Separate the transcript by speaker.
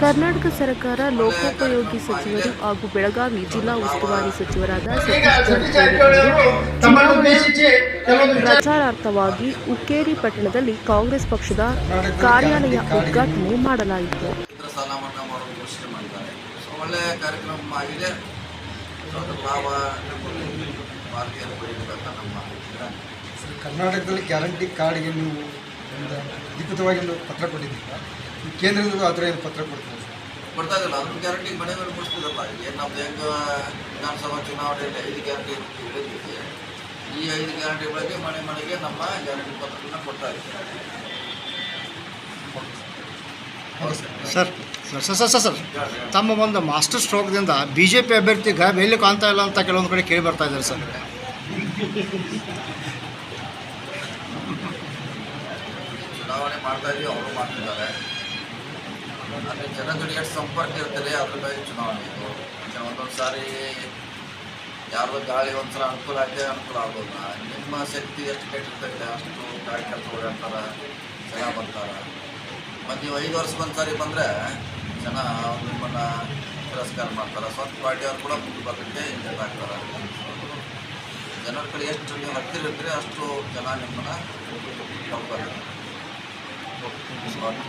Speaker 1: ಕರ್ನಾಟಕ ಸರ್ಕಾರ ಲೋಕೋಪಯೋಗಿ ಸಚಿವರು ಹಾಗೂ ಬೆಳಗಾವಿ ಜಿಲ್ಲಾ ಉಸ್ತುವಾರಿ ಸಚಿವರಾದ ಪ್ರಚಾರಾರ್ಥವಾಗಿ ಉಕ್ಕೇರಿ ಪಟ್ಟಣದಲ್ಲಿ ಕಾಂಗ್ರೆಸ್ ಪಕ್ಷದ ಕಾರ್ಯಾಲಯ ಉದ್ಘಾಟನೆ ಮಾಡಲಾಯಿತು.
Speaker 2: ಕಾರ್ಯಕ್ರಮ ಆಗಿದೆ
Speaker 3: ಕರ್ನಾಟಕದಲ್ಲಿ ಗ್ಯಾರಂಟಿ ಕಾರ್ಡ್ಗೆ ನೀವು ಒಂದು ಅಧಿಕೃತವಾಗಿ ಒಂದು ಪತ್ರ ಕೊಟ್ಟಿದ್ದೀರಾ? ಈ ಕೇಂದ್ರದಿಂದ ಆ ಥರ ಏನು ಪತ್ರ ಕೊಡ್ತೀರಾ ಸರ್?
Speaker 2: ಕೊಡ್ತಾ ಇದ್ದಲ್ಲ. ಅದ್ರ ಗ್ಯಾರಂಟಿ ಮನೆಗಳು ಮೇಲೆ ಮುಗಿಸ್ತಿರಲ್ಲ ಏನು ನಮ್ದು ಹೆಂಗೆ ವಿಧಾನಸಭಾ ಚುನಾವಣೆಯಲ್ಲಿ ಐದು ಗ್ಯಾರಂಟಿ ಹೇಳಿದ್ದೀವಿ ಈ ಐದು ಗ್ಯಾರಂಟಿಗಳಿಗೆ ಮನೆ ಮನೆಗೆ ನಮ್ಮ ಗ್ಯಾರಂಟಿ ಪತ್ರಗಳನ್ನ ಕೊಡ್ತಾ ಇದ್ದೀವಿ
Speaker 4: sir. Sir sir sir sir ತಮ್ಮ ಒಂದು ಮಾಸ್ಟರ್ ಸ್ಟ್ರೋಕ್ದಿಂದ ಬಿ ಜೆ ಪಿ ಅಭ್ಯರ್ಥಿ ಗಾಯಬ್ ಎಲ್ಲಿ ಕಾಣ್ತಾ ಇಲ್ಲ ಅಂತ ಕೆಲವೊಂದು ಕಡೆ ಕೇಳಿ ಬರ್ತಾ ಇದ್ದಾರೆ ಸರ್
Speaker 2: ಚುನಾವಣೆ ಮಾಡ್ತಾ ಇದೀವಿ ಅವರು ಮಾಡ್ತಿದ್ದಾರೆ. ಅಲ್ಲಿ ಜನಗಳಿಗೆ ಎಷ್ಟು ಸಂಪರ್ಕ ಇರ್ತದೆ ಅದ್ರ ಬಗ್ಗೆ ಚುನಾವಣೆ ಇದು. ಒಂದೊಂದು ಸಾರಿ ಯಾರ್ದೋ ಗಾಳಿ ಒಂಥರ ಅನುಕೂಲ ಆಗಿದೆ ಅನುಕೂಲ ಆಗೋಲ್ಲ ನಿಮ್ಮ ಶಕ್ತಿ ಎಷ್ಟು ಕೆಟ್ಟಿರ್ತದೆ, ಅಷ್ಟು ಕಾರ್ಯಕರ್ತರು ಓಡಾಡ್ತಾರೆ ಜನ ಬರ್ತಾರೆ. ಮತ್ತು ನೀವು ಐದು ವರ್ಷಕ್ಕೊಂದು ಸಾರಿ ಬಂದರೆ ಜನ ನಿಮ್ಮನ್ನು ತಿರಸ್ಕಾರ ಮಾಡ್ತಾರೆ. ಸ್ವಂತ ಪಾರ್ಟಿಯವ್ರು ಕೂಡ ಮುಂದೆ ಬರಲಿಕ್ಕೆ ಆಗ್ತಾರೆ. ಜನರ ಕಡೆ ಎಷ್ಟು ನೀವು ಹತ್ತಿರ ಇರ್ತೀರಿ ಅಷ್ಟು ಜನ ನಿಮ್ಮನ್ನು Thank you so much.